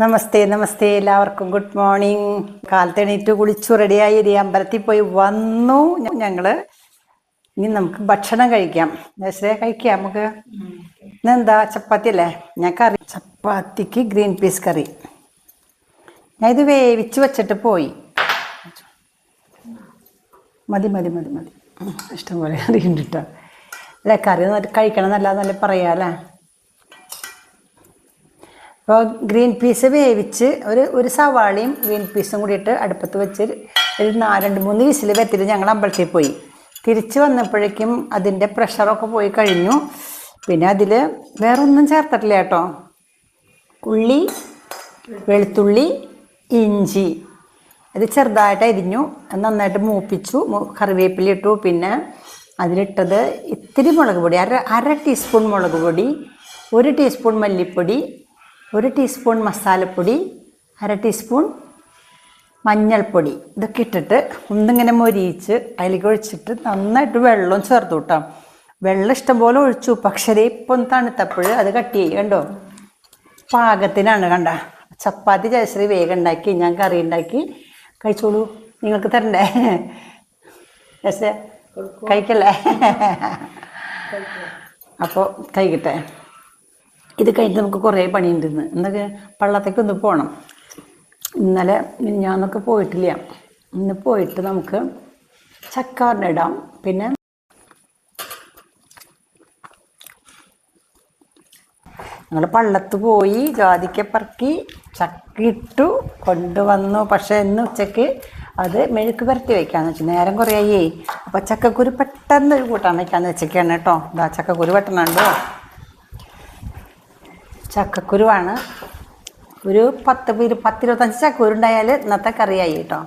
നമസ്തേ നമസ്തേ എല്ലാവർക്കും. Good morning കാലത്തെണീറ്റ് കുളിച്ചു റെഡിയായി ഇരി. അമ്പലത്തിൽ പോയി വന്നു. ഞങ്ങൾ ഇനി നമുക്ക് ഭക്ഷണം കഴിക്കാം. ദശരേ കഴിക്കാം നമുക്ക്. ഇന്നെന്താ? ചപ്പാത്തി അല്ലേ? ഞാൻ കറി ചപ്പാത്തിക്ക് ഗ്രീൻ പീസ് കറി. ഞാൻ ഇത് വേവിച്ച് വെച്ചിട്ട് പോയി. മതി മതി മതി മതി. ഇഷ്ടംപോലെ കറി ഉണ്ട് അല്ലേ കറി കഴിക്കണം എന്നല്ല നല്ല പറയാല്ലേ അപ്പോൾ ഗ്രീൻ പീസ് വേവിച്ച് ഒരു ഒരു സവാളയും ഗ്രീൻ പീസും ഇട്ട് അടുപ്പത്ത് വെച്ച് ഒരു നാല് രണ്ട് മൂന്ന് വിസിൽ വെത്തിട്ട് ഞങ്ങൾ അമ്പലത്തിൽ പോയി. തിരിച്ചു വന്നപ്പോഴേക്കും അതിന്റെ പ്രഷറൊക്കെ പോയി കഴിഞ്ഞു. പിന്നെ അതിൽ വേറെ ഒന്നും ചേർത്തിട്ടില്ല കേട്ടോ. ഉള്ളി വെളുത്തുള്ളി ഇഞ്ചി. അത് ചെറുതായിട്ട് അരിഞ്ഞു. നന്നായിട്ട് മൂപ്പിച്ചു. കറിവേപ്പില ഇട്ടു. പിന്നെ അതിലിട്ടത് ഇത്തിരി മുളക് പൊടി അര അര ടീസ്പൂൺ മുളക് പൊടി ഒരു ടീസ്പൂൺ മല്ലിപ്പൊടി ഒരു ടീസ്പൂൺ മസാലപ്പൊടി അര ടീസ്പൂൺ മഞ്ഞൾപ്പൊടി. ഇതൊക്കെ ഇട്ടിട്ട് ഒന്നിങ്ങനെ മൊരിയിച്ച് അതിലേക്ക് ഒഴിച്ചിട്ട് നന്നായിട്ട് വെള്ളം ചേർത്തു കേട്ടോ വെള്ളം ഇഷ്ടംപോലെ ഒഴിച്ചു. പക്ഷേ ഇപ്പം തണുത്തപ്പോൾ അത് കട്ടിയായി കണ്ടോ? പാകത്തിനാണ് കണ്ട. ചപ്പാത്തി ജയശ്രീ വേഗം ഉണ്ടാക്കി ഞാൻ കറി ഉണ്ടാക്കി. കഴിച്ചോളൂ. നിങ്ങൾക്ക് തരണ്ടേ? ജയശ്രീ കഴിക്കല്ലേ? അപ്പോൾ കഴിക്കട്ടെ. ഇത് കഴിഞ്ഞ് നമുക്ക് കുറേ പണിയുണ്ട് ഇന്ന് എന്നൊക്കെ പള്ളത്തേക്ക് ഒന്ന് പോകണം ഇന്നലെ ഞാനൊക്കെ പോയിട്ടില്ല. ഇന്ന് പോയിട്ട് നമുക്ക് ചക്കാറിനിടാം പിന്നെ ഞങ്ങൾ പള്ളത്ത് പോയി ജാതിക്ക പറക്കി ചക്കിട്ടു കൊണ്ടുവന്നു. പക്ഷേ ഇന്ന് ഉച്ചയ്ക്ക് അത് മെഴുക്ക് പുരട്ടി വയ്ക്കാന്ന് വെച്ചു. നേരം കുറേ ആയി അപ്പോൾ ചക്കക്കുരു പെട്ടെന്ന് ഒരു കൂട്ടാൻ വയ്ക്കാന്ന് വെച്ചൊക്കെയാണ് കേട്ടോ. ഇതാ ചക്കക്കുരു വെട്ടണുണ്ടോ ചക്കക്കുരുവാണ്. ഒരു പത്ത് ഇരു പത്തിരുപത്തഞ്ച് ചക്കക്കുരുണ്ടായാൽ ഇന്നത്തെ കറിയായി കേട്ടോ.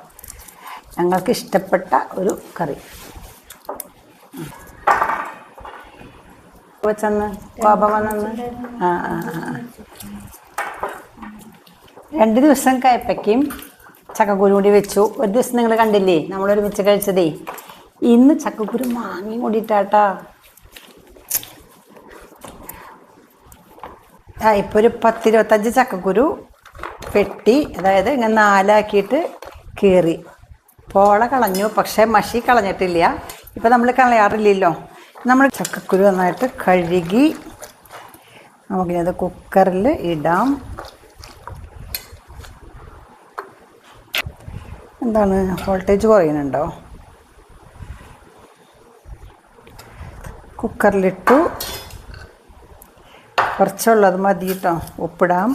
ഞങ്ങൾക്ക് ഇഷ്ടപ്പെട്ട ഒരു കറി. വെച്ചെന്ന്? കോപ വന്നെന്ന്? ആ ആ. രണ്ട് ദിവസം കയപ്പയ്ക്കും ചക്കക്കുരു കൂടി വെച്ചു. ഒരു ദിവസം നിങ്ങൾ കണ്ടില്ലേ? നമ്മളൊരുമിച്ച് കഴിച്ചതേ. ഇന്ന് ചക്കക്കുരു മാങ്ങി കൂടിയിട്ടാട്ടാ ഇപ്പോൾ ഒരു പത്തിരുപത്തഞ്ച് ചക്കക്കുരു പെട്ടി അതായത് ഇങ്ങനെ നാലാക്കിയിട്ട് കീറി. പോള കളഞ്ഞു പക്ഷേ മഷി കളഞ്ഞിട്ടില്ല. ഇപ്പം നമ്മൾ കളയാറില്ലല്ലോ. നമ്മൾ ചക്കക്കുരു നന്നായിട്ട് കഴുകി നമുക്കിനത് കുക്കറിൽ ഇടാം. എന്താണ്? വോൾട്ടേജ് കുറയുന്നുണ്ടോ? കുക്കറിലിട്ടു. കുറച്ചുള്ളത് മതി കേട്ടോ ഉപ്പിടാം.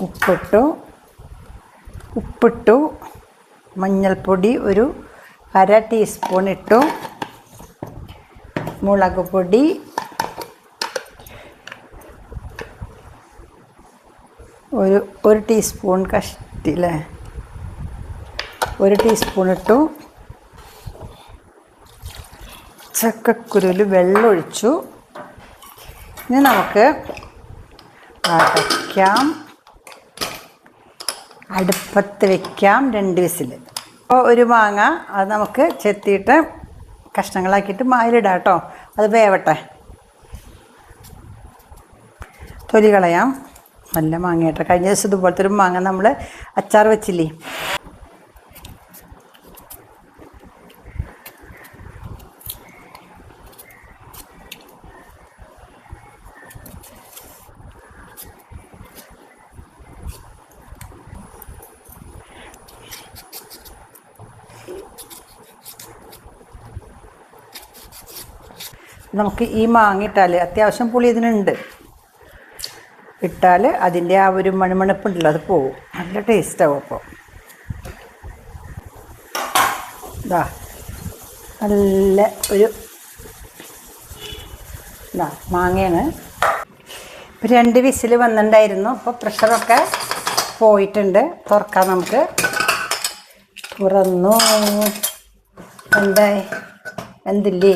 ഉപ്പിട്ടു. ഉപ്പിട്ടു. മഞ്ഞൾപ്പൊടി ഒരു അര ടീസ്പൂൺ ഇട്ടു. മുളക് പൊടി. ഒരു ഒരു ടീസ്പൂൺ കഷ്ടില്ലേ? ഒരു ടീസ്പൂൺ ഇട്ടു. ചക്കക്കുരുവിൽ വെള്ളം ഒഴിച്ചു ഇനി നമുക്ക് അടയ്ക്കാം അടുപ്പത്ത് വെക്കാം രണ്ട് വിസിൽ അപ്പോൾ ഒരു മാങ്ങ അത് നമുക്ക് ചെത്തിയിട്ട് കഷ്ണങ്ങളാക്കിയിട്ട് മായിലിടാം കേട്ടോ അത് വേവട്ടെ. തൊലി കളയാം. നല്ല മാങ്ങയായിട്ട് കഴിഞ്ഞ ദിവസം ഇതുപോലത്തെ ഒരു മാങ്ങ നമ്മൾ അച്ചാർ വെച്ചില്ലേ? നമുക്ക് ഈ മാങ്ങ ഇട്ടാൽ അത്യാവശ്യം പുളി ഇതിനുണ്ട് ഇട്ടാൽ അതിന്റെ ആ ഒരു മണിമണപ്പുണ്ടല്ലോ അത് പോവും. നല്ല ടേസ്റ്റാവും അപ്പോൾ ഇതാ നല്ല ഒരു ഇതാ മാങ്ങയാണ്. ഇപ്പം രണ്ട് വിസിൽ വന്നിട്ടുണ്ടായിരുന്നു അപ്പോൾ പ്രഷറൊക്കെ പോയിട്ടുണ്ട്. തുറക്കാം നമുക്ക്. തുറന്നു. എന്തായി? എന്തില്ലേ?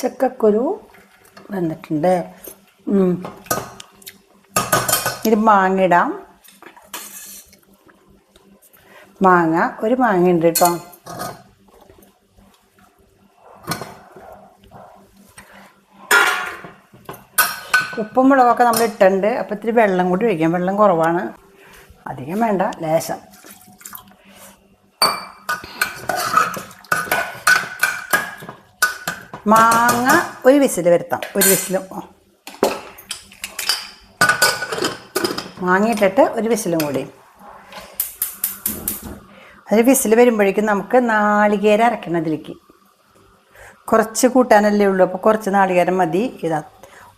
ചക്കക്കുരു വന്നിട്ടുണ്ട്. ഇത് മാങ്ങ ഇടാം മാങ്ങ ഒരു മാങ്ങ ഉണ്ട് കേട്ടോ. ഉപ്പും മുളകൊക്കെ നമ്മൾ ഇട്ടുണ്ട് അപ്പോൾ ഇത്തിരി വെള്ളം കൂടി ഒഴിക്കാം. വെള്ളം കുറവാണ്. അധികം വേണ്ട ലേശം. മാങ്ങ ഒരു വിസിൽ വരുത്താം. ഒരു വിസിലും മാങ്ങയിട്ടിട്ട് ഒരു വിസിലും കൂടി. ഒരു വിസിൽ വരുമ്പോഴേക്കും നമുക്ക് നാളികേരം അരക്കണം അതിലേക്ക്. കുറച്ച് കൂട്ടാനല്ലേ ഉള്ളൂ അപ്പോൾ കുറച്ച് നാളികേരം മതി. ഇതാ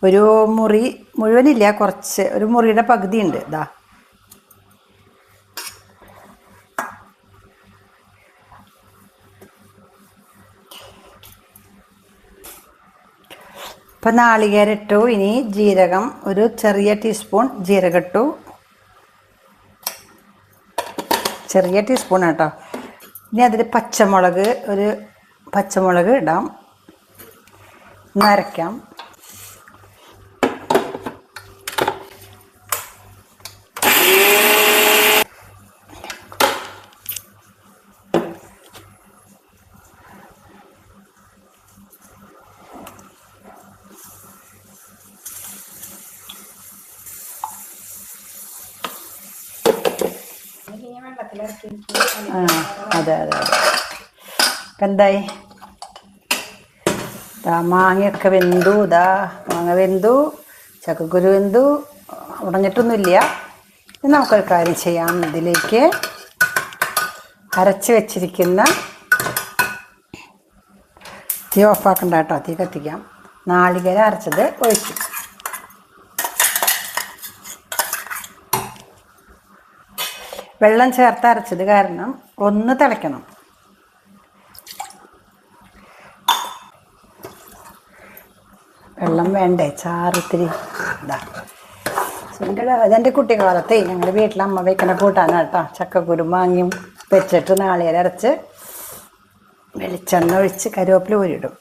ഒരു മുറി മുഴുവനില്ല കുറച്ച്. ഒരു മുറിയുടെ പകുതി ഉണ്ട് ഇതാ. ഇപ്പം നാളികേരം ഇട്ടു ഇനി ജീരകം ഒരു ചെറിയ ടീസ്പൂൺ ജീരകം ഇട്ടു ചെറിയ ടീസ്പൂൺ കേട്ടോ ഇനി അതിൽ പച്ചമുളക് ഒരു പച്ചമുളക് ഇടാം. നരയ്ക്കാം ആ അതെ അതെ അതെ ഇപ്പം എന്തായി ദാ മാങ്ങയൊക്കെ വെന്തു ദാ മാങ്ങ വെന്തു ചക്കക്കുരു വെന്തു ഉടഞ്ഞിട്ടൊന്നുമില്ല. നമുക്കൊരു കാര്യം ചെയ്യാം. ഇതിലേക്ക് അരച്ച് വെച്ചിരിക്കുന്ന തീ ഓഫാക്കണ്ട കേട്ടോ. തീ കത്തിക്കാം. നാളികേരം അരച്ചത് ഒഴിച്ചു. വെള്ളം ചേർത്ത് അരച്ചത് കാരണം ഒന്ന് തിളയ്ക്കണം. വെള്ളം വേണ്ടേ? ചാറിത്തിരി ഇതാ എന്റെ അതെന്റെ കുട്ടിക്കാലത്തെ ഞങ്ങളുടെ വീട്ടിൽ അമ്മ വെക്കണ കൂട്ടാനാണ് കേട്ടോ ചക്കക്കുരു വാങ്ങിയും വെച്ചിട്ട് നാളികേരം അരച്ച് വെളിച്ചെണ്ണ ഒഴിച്ച് കരുവേപ്പില ഊരിടും.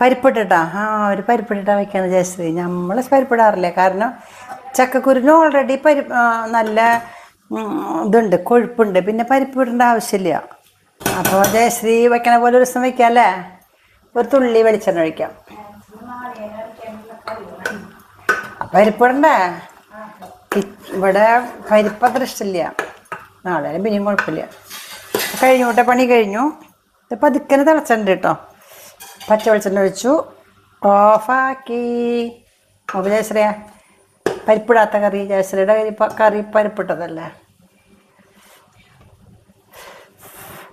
പരിപ്പിട്ടിട്ടാ? ആ ഒരു പരിപ്പിട്ടിട്ടാ വെക്കാന്ന് വിചാരിച്ചത്. നമ്മൾ പരിപ്പിടാറില്ലേ? കാരണം ചക്കക്കുരുന്ന് ഓൾറെഡി പരി നല്ല ഇതുണ്ട് കൊഴുപ്പുണ്ട്. പിന്നെ പരിപ്പിടേണ്ട ആവശ്യമില്ല. അപ്പോൾ ജയശ്രീ വയ്ക്കണ പോലെ ഒരു ദിവസം വയ്ക്കാം അല്ലേ ഒരു തുള്ളി വെളിച്ചെണ്ണ ഒഴിക്കാം. പരിപ്പിടണ്ടേ? ഇവിടെ പരിപ്പ് അത്ര ഇഷ്ടമില്ല. നാളെ പിന്നെയും കുഴപ്പമില്ല. കഴിഞ്ഞു കേട്ടോ പണി കഴിഞ്ഞു. ഇത് പതുക്കനെ തിളച്ചിട്ടുണ്ട് കേട്ടോ. പച്ച വെളിച്ചെണ്ണ ഒഴിച്ചു. ഓഫാക്കി. അപ്പോൾ ജയശ്രീയ പരിപ്പിടാത്ത കറി. ജയശ്രീയുടെ കറി കറി പരിപ്പിട്ടതല്ലേ?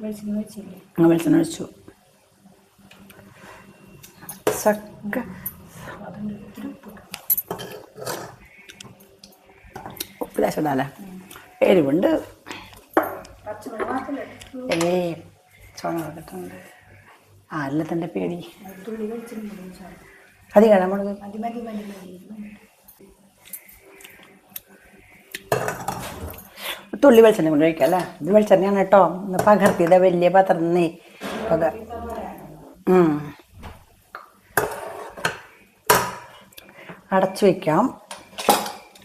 വെളിച്ചെണ്ണ ഒഴിച്ചു. സക്ക ഉപ്പ് ലേശം ഇടാല്ലേ എരിവുണ്ട്. ഏ ചോണ ആ എല്ലാത്തിന്റെ പേടി. അതി കടമുളക് തുള്ളി വെളിച്ചെണ്ണ കൊണ്ട് കഴിക്കാം അല്ലേ? ഇത് വെളിച്ചെണ്ണയാണ് കേട്ടോ. പകർത്തിയത് വലിയ പത്രന്നേ പകർ അടച്ചു വയ്ക്കാം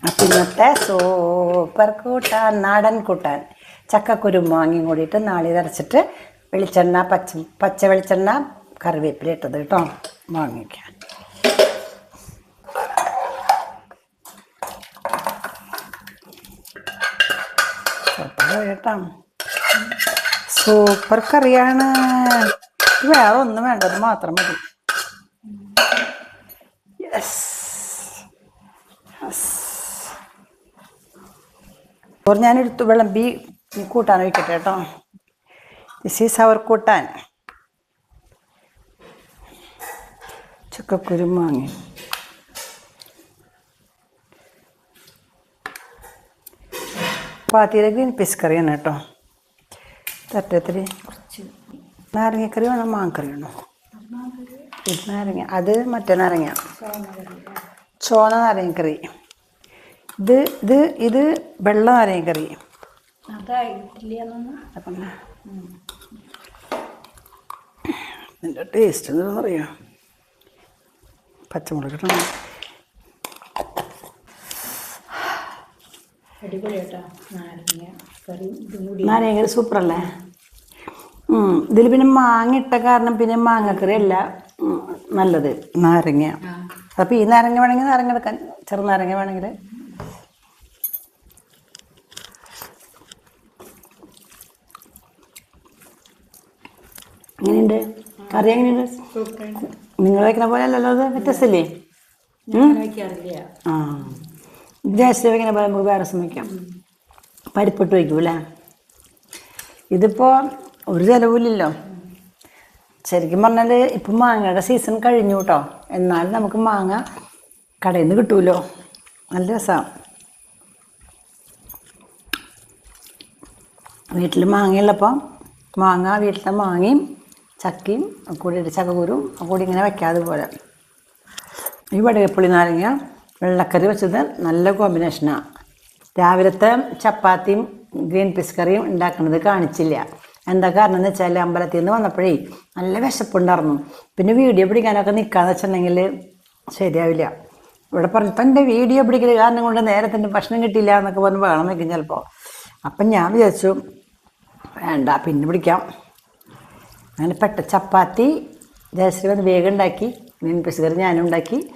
അപ്പം ഇന്നത്തെ സൂപ്പർ കൂട്ടാൻ നാടൻ കൂട്ടാൻ. ചക്കക്കുരും വാങ്ങി കൂടിയിട്ട് നാളി നിറച്ചിട്ട് വെളിച്ചെണ്ണ പച്ച പച്ച വെളിച്ചെണ്ണ കറിവേപ്പില ഇട്ടത് കേട്ടോ. വാങ്ങിക്കാൻ കേട്ടോ. സൂപ്പർ കറിയാണ്. വേറെ ഒന്നും വേണ്ടത് മാത്രം മതി. യെസ് ചോറ് ഞാനെടുത്തു വെള്ളം ബി കൂട്ടാൻ വയ്ക്കട്ടെ കേട്ടോ ദിസ് ഈസ് അവർ കൂട്ടാൻ ചുക്കക്കുരുമാങ്ങി പാത്തിയിലെ ഗ്രീൻ പീസ് കറിയാണ് കേട്ടോ തട്ടത്തിൽ നാരങ്ങക്കറി വേണം മാങ്ങക്കറി വേണോ നാരങ്ങ അത് മറ്റേ നാരങ്ങ ചോന നാരങ്ങക്കറി ഇത് ഇത് ഇത് വെള്ള നാരങ്ങ കറി ഇതിന്റെ ടേസ്റ്റ് എന്താണെന്ന് അറിയാം പച്ചമുളക് ഇടണം. നാരങ്ങ കറി സൂപ്പറല്ലേ? ഇതിൽ പിന്നെ മാങ്ങ ഇട്ട കാരണം പിന്നെ മാങ്ങക്കറി അല്ല നല്ലത്. നാരങ്ങ. അപ്പോൾ ഈ നാരങ്ങ വേണമെങ്കിൽ നാരങ്ങ എടുക്കാൻ ചെറുനാരങ്ങ വേണമെങ്കിൽ എങ്ങനെയുണ്ട് കറി എങ്ങനെയുണ്ട് നിങ്ങൾ വയ്ക്കുന്ന പോലെ അല്ലല്ലോ അത്? വ്യത്യസ്തല്ലേ? ആ. ഗ്യാസ് വെക്കുന്ന പോലെ നമുക്ക് വേറെ ശ്രമിക്കാം പരിപ്പിട്ട് വയ്ക്കും അല്ലേ? ഇതിപ്പോൾ ഒരു ചിലവില്ലല്ലോ. ശരിക്കും പറഞ്ഞാൽ ഇപ്പം മാങ്ങയുടെ സീസൺ കഴിഞ്ഞു കേട്ടോ എന്നാലും നമുക്ക് മാങ്ങ കടയിൽ നിന്ന് കിട്ടുമല്ലോ നല്ല രസമാണ് വീട്ടിൽ മാങ്ങയുള്ളപ്പോൾ മാങ്ങ വീട്ടിലെ മാങ്ങയും ചക്കയും കൂടി ചക്കക്കുരും കൂടി ഇങ്ങനെ വെക്കാതെ പോലെ ഈ വടകപ്പുളി നാരങ്ങ വെള്ളക്കറി വെച്ചത് നല്ല കോമ്പിനേഷനാണ് രാവിലത്തെ ചപ്പാത്തിയും ഗ്രീൻ പീസ് കറിയും ഉണ്ടാക്കുന്നത് കാണിച്ചില്ല. എന്താ കാരണം എന്ന് വെച്ചാൽ അമ്പലത്തിൽ നിന്ന് വന്നപ്പോഴേ നല്ല വിശപ്പുണ്ടായിരുന്നു പിന്നെ വീഡിയോ പിടിക്കാനൊക്കെ നിൽക്കാന്ന് വെച്ചിട്ടുണ്ടെങ്കിൽ ശരിയാവില്ല. ഇവിടെ പറഞ്ഞു തന്റെ വീഡിയോ പിടിക്കൽ കാരണം കൊണ്ട് നേരത്തെ ഭക്ഷണം കിട്ടിയില്ല എന്നൊക്കെ പറഞ്ഞ് വേണം നിൽക്കും ചിലപ്പോൾ അപ്പം ഞാൻ വിചാരിച്ചു വേണ്ട പിന്നെ പിടിക്കാം. അങ്ങനെ പെട്ട ചപ്പാത്തി ജയശ്രീ വന്ന് വേഗം ഉണ്ടാക്കി മീൻ പീസ് ഞാനും ഉണ്ടാക്കി.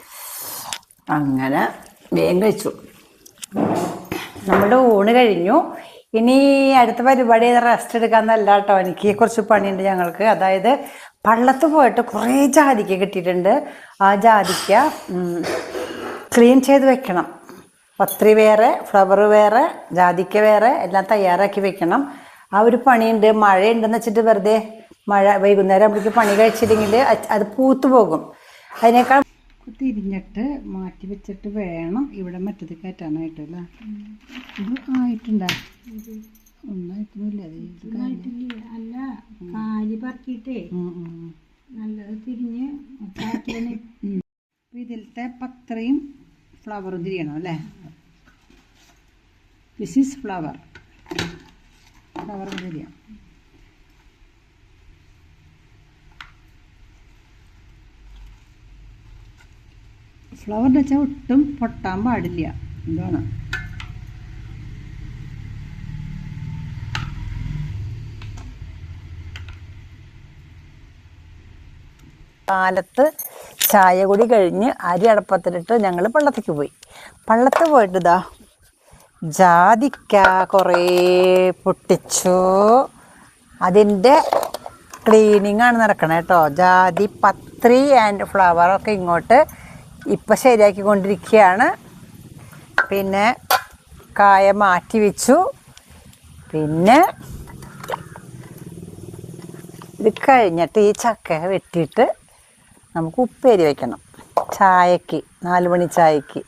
അങ്ങനെ വേഗം കഴിച്ചു. നമ്മുടെ ഊണ് കഴിഞ്ഞു. ഇനി അടുത്ത പരിപാടി റെസ്റ്റ് എടുക്കാമെന്നല്ല കേട്ടോ. എനിക്ക് കുറച്ച് പണിയുണ്ട് ഞങ്ങൾക്ക്. അതായത് പള്ളത്ത് പോയിട്ട് കുറേ ജാതിക്ക കിട്ടിയിട്ടുണ്ട്. ആ ജാതിക്ക ക്ലീൻ ചെയ്ത് വെക്കണം. പത്രി വേറെ ഫ്ലവർ വേറെ ജാതിക്ക വേറെ എല്ലാം തയ്യാറാക്കി വെക്കണം. ആ ഒരു പണിയുണ്ട്. മഴയുണ്ടെന്ന് വെച്ചിട്ട് വെറുതെ മഴ വൈകുന്നേരം ആകുമ്പോഴേക്ക് പണി കഴിച്ചില്ലെങ്കിൽ അത് പൂത്തു പോകും. അതിനേക്കാൾ തിരിഞ്ഞിട്ട് മാറ്റി വെച്ചിട്ട് വേണം ഇവിടെ മറ്റത് കയറ്റാനായിട്ട് അല്ലേ? ഇത് ആയിട്ടുണ്ടാ? ഒന്നായിട്ടൊന്നുമില്ല. അല്ല കാലി പറക്കിയിട്ടേ. നല്ലത് തിരിഞ്ഞ് ഇതിലത്തെ പത്രയും ഫ്ലവറും തിരിയണം അല്ലേ? ദിസ് ഈസ് ഫ്ലവർ ഫ്ലവർ തിരിയാം ഫ്ലവർ വെച്ചാൽ ഒട്ടും പൊട്ടാൻ പാടില്ല. എന്താണ്? കാലത്ത് ചായ കൂടി കഴിഞ്ഞ് അരി അടപ്പത്തിലിട്ട് ഞങ്ങൾ പള്ളത്തേക്ക് പോയി. പള്ളത്ത് പോയിട്ട് ഇതാ ജാതിക്ക കുറേ പൊട്ടിച്ചു. അതിന്റെ ക്ലീനിങ് ആണ് നടക്കണേ കേട്ടോ ജാതി പത്രി ആൻഡ് ഫ്ലവറൊക്കെ ഇങ്ങോട്ട് ഇപ്പം ശരിയാക്കിക്കൊണ്ടിരിക്കുകയാണ്. പിന്നെ കായ മാറ്റി വെച്ചു. പിന്നെ ഇത് കഴിഞ്ഞിട്ട് ഈ ചക്ക വെട്ടിയിട്ട് നമുക്ക് ഉപ്പേരി വയ്ക്കണം ചായക്ക് നാല് മണി ചായക്ക്.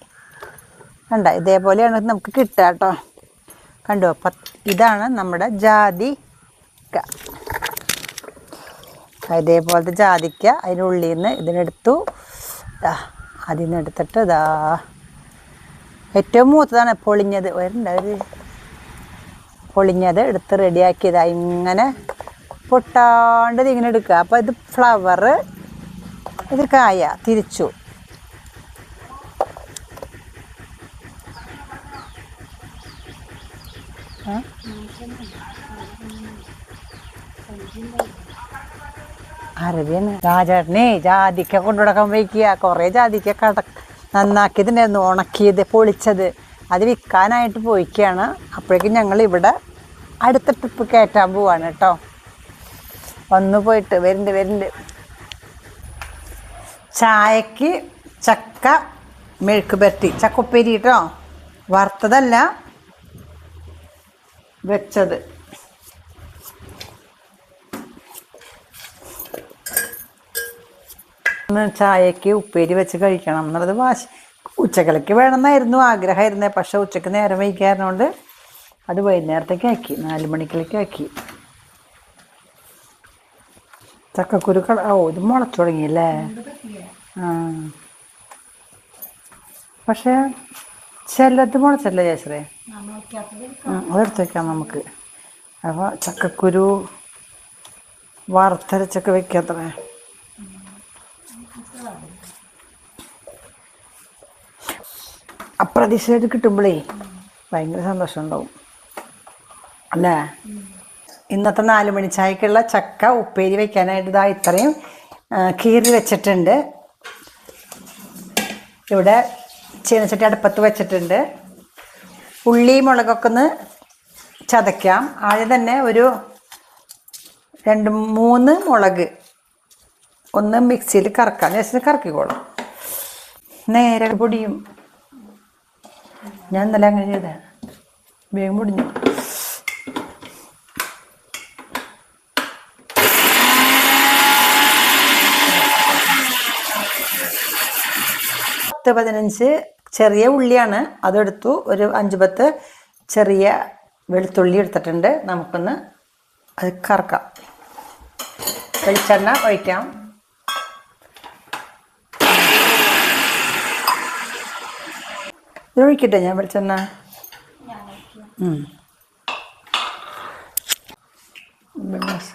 കണ്ട? ഇതേപോലെയാണ് നമുക്ക് കിട്ടുക കേട്ടോ. കണ്ടോ? അപ്പം ഇതാണ് നമ്മുടെ ജാതിക്ക ഇതേപോലത്തെ ജാതിക്ക അതിനുള്ളിൽ നിന്ന് ഇതിനെടുത്തു അതിൽ നിന്ന് എടുത്തിട്ട് ഇതാ ഏറ്റവും മൂത്തതാണ് പൊളിഞ്ഞത്. വരണ്ട ഒരു പൊളിഞ്ഞത് എടുത്ത് റെഡിയാക്കിയതാ. ഇങ്ങനെ പൊട്ടാണ്ട് ഇതിങ്ങനെ എടുക്കുക. അപ്പോൾ ഇത് ഫ്ലവർ ഇത് കായ തിരിച്ചു. ഏ? അറബിയാണ് രാജേട്ടനെ ജാതിക്ക കൊണ്ടുനടക്കാൻ വയ്ക്കുക. കുറേ ജാതിക്ക കട നന്നാക്കിയതുണ്ടായിരുന്നു ഉണക്കിയത് പൊളിച്ചത്. അത് വിൽക്കാനായിട്ട് പോയിക്കുകയാണ് അപ്പോഴേക്കും ഞങ്ങൾ ഇവിടെ അടുത്ത ട്രിപ്പ് കയറ്റാൻ പോവാണ് കേട്ടോ. വന്നു പോയിട്ട് വരുന്നുണ്ട് വരുന്നുണ്ട് ചായക്ക് ചക്ക മെഴുക്ക് പെരട്ടി. ചക്കുപ്പേരി കേട്ടോ. വറുത്തതല്ല വെച്ചത്. ചായക്ക് ഉപ്പേരി വെച്ച് കഴിക്കണം എന്നുള്ളത് വാശി. ഉച്ചക്കലയ്ക്ക് വേണമെന്നായിരുന്നു ആഗ്രഹമായിരുന്നേ പക്ഷെ ഉച്ചയ്ക്ക് നേരം വൈകാറുണ്ട് അത് വൈകുന്നേരത്തേക്ക് ആക്കി നാല് മണിക്കിലേക്ക് ആക്കി. ചക്കക്കുരു ഓ ഇത് മുളച്ചു തുടങ്ങിയല്ലേ? ആ. പക്ഷേ ചിലത് മുളച്ചല്ലേ ചേച്ചറേ അതെടുത്ത് വെക്കാം നമുക്ക്. അപ്പോൾ ചക്കക്കുരു വറുത്തരച്ചൊക്കെ വെക്കാത്രേ. അപ്രതീക്ഷിതമായിട്ട് കിട്ടുമ്പോഴേ ഭയങ്കര സന്തോഷം ഉണ്ടാവും അല്ലേ? ഇന്നത്തെ നാല് മണി ചായക്കുള്ള ചക്ക ഉപ്പേരി വെക്കാനായിട്ട് ഇതാ ഇത്രയും കീറി വെച്ചിട്ടുണ്ട്. ഇവിടെ ചീനച്ചട്ടി അടുപ്പത്ത് വെച്ചിട്ടുണ്ട്. ഉള്ളി മുളകൊക്കെ ഒന്ന് ചതയ്ക്കാം. ആദ്യം തന്നെ ഒരു രണ്ട് മൂന്ന് മുളക് ഒന്ന് മിക്സിയിൽ കറക്കാം. ജസ്റ്റ് കറക്കിക്കോളാം. നേരെ പൊടിയും ഞാൻ ഇന്നലെ അങ്ങനെ ചെയ്തേ. വേഗം പൊടിഞ്ഞു. പത്ത് പതിനഞ്ച് ചെറിയ ഉള്ളിയാണ്. അതെടുത്തു. ഒരു അഞ്ച് പത്ത് ചെറിയ വെളുത്തുള്ളി എടുത്തിട്ടുണ്ട്. നമുക്കൊന്ന് അത് കറക്കാം. വെളിച്ചെണ്ണ ഒഴിക്കാം. ഇത് ഒഴിക്കട്ടെ ഞാൻ. ബിസിനസ്.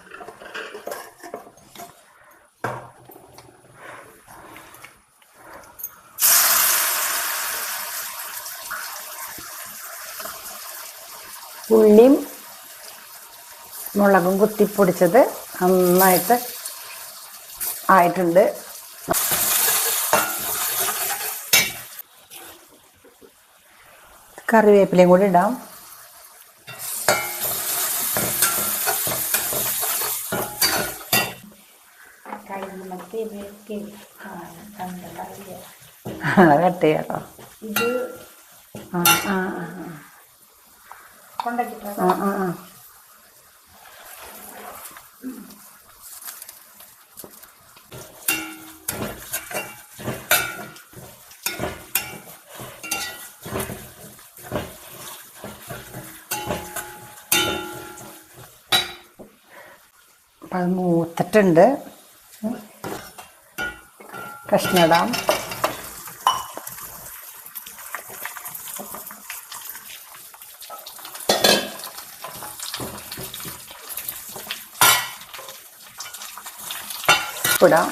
ഉള്ളിയും മുളകും കുത്തിപ്പൊടിച്ചത് നന്നായിട്ട് ആയിട്ടുണ്ട് കറിവേപ്പിലയും കൂടി ഇടാം. കട്ട് ചെയ്യാട്ടോ ആ ആ ആ കൊണ്ടിട്ട് ആ ആ. അപ്പം അത് മൂത്തിട്ടുണ്ട്. കഷ്ണിടാം ഇടാം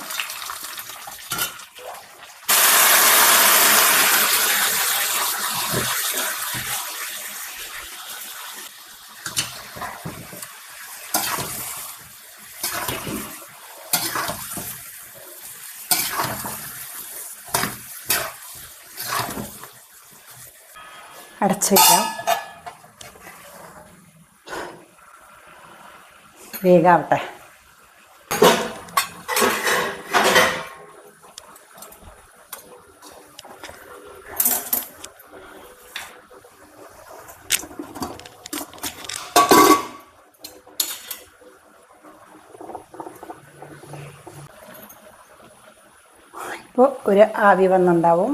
അടച്ചു വയ്ക്കാം വേഗാവട്ടെ. ഇപ്പോൾ ഒരു ആവി വന്നുണ്ടാവും.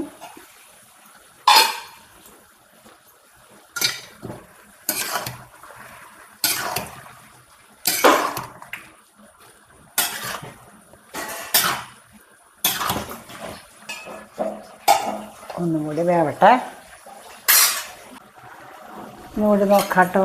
ഒന്നും കൂടി വേവട്ടെ. ഒന്നുകൂടി നോക്കാട്ടോ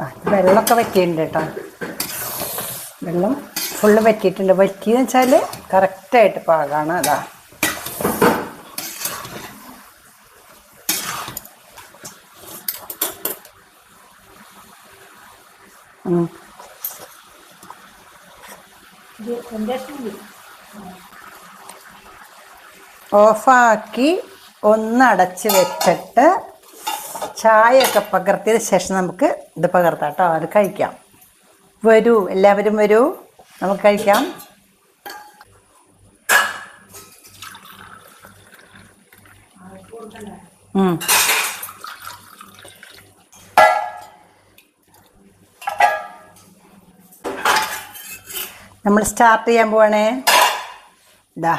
ആ, വെള്ളമൊക്കെ വറ്റിയിട്ടുണ്ട് കേട്ടോ. വെള്ളം ഫുള്ള് വറ്റിയിട്ടുണ്ട്. വറ്റിയെന്ന് വെച്ചാൽ കറക്റ്റായിട്ട് പാകമാണ് അതാ. ഓഫാക്കി ഒന്ന് അടച്ച് വെച്ചിട്ട് ചായയൊക്കെ പകർത്തിയതിന് ശേഷം നമുക്ക് ഇത് പകർത്താം കേട്ടോ. അത് കഴിക്കാം. വരൂ എല്ലാവരും വരൂ. നമുക്ക് കഴിക്കാം. നമ്മൾ സ്റ്റാർട്ട് ചെയ്യാൻ പോവാണേ. ഇതാ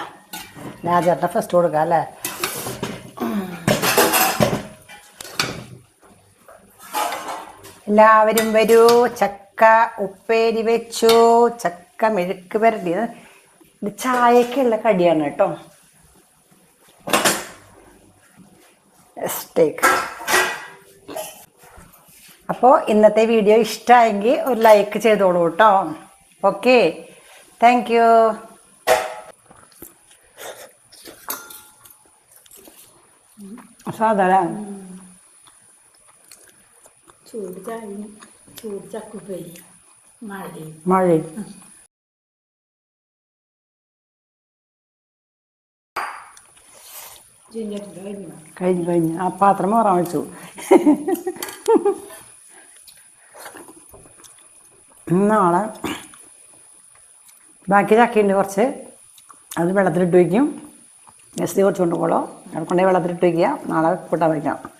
രാജേട്ടനെ ഫസ്റ്റ് കൊടുക്കാം അല്ലേ? എല്ലാവരും വരൂ. ചക്ക ഉപ്പേരി വെച്ചു. ചക്ക മെഴുക്ക് പരതി ഇത് ചായക്കുള്ള കടിയാണ് കേട്ടോ. ടേക്ക് അപ്പോൾ ഇന്നത്തെ വീഡിയോ ഇഷ്ടമായെങ്കിൽ ഒരു ലൈക്ക് ചെയ്തോളൂ കേട്ടോ. ഓക്കെ താങ്ക് യു സാധാരണ ചൂട് ചായയും ചൂട് ചക്കുപ്പേരി മഴയും. മഴ ജിഞ്ചറിന്റെ കഴിഞ്ഞു? കഴിഞ്ഞു ആ പാത്രം മാറാൻ വെച്ചു. നാളെ ബാക്കി ചക്കയുണ്ട് കുറച്ച്. അത് വെള്ളത്തിലിട്ട് വയ്ക്കും. നെസ്തി കുറച്ച് കൊണ്ടുപോകണോ. അവിടെ കൊണ്ടുപോയി വെള്ളത്തിലിട്ട് വയ്ക്കുക. നാളെ കൂട്ടാൻ വയ്ക്കാം.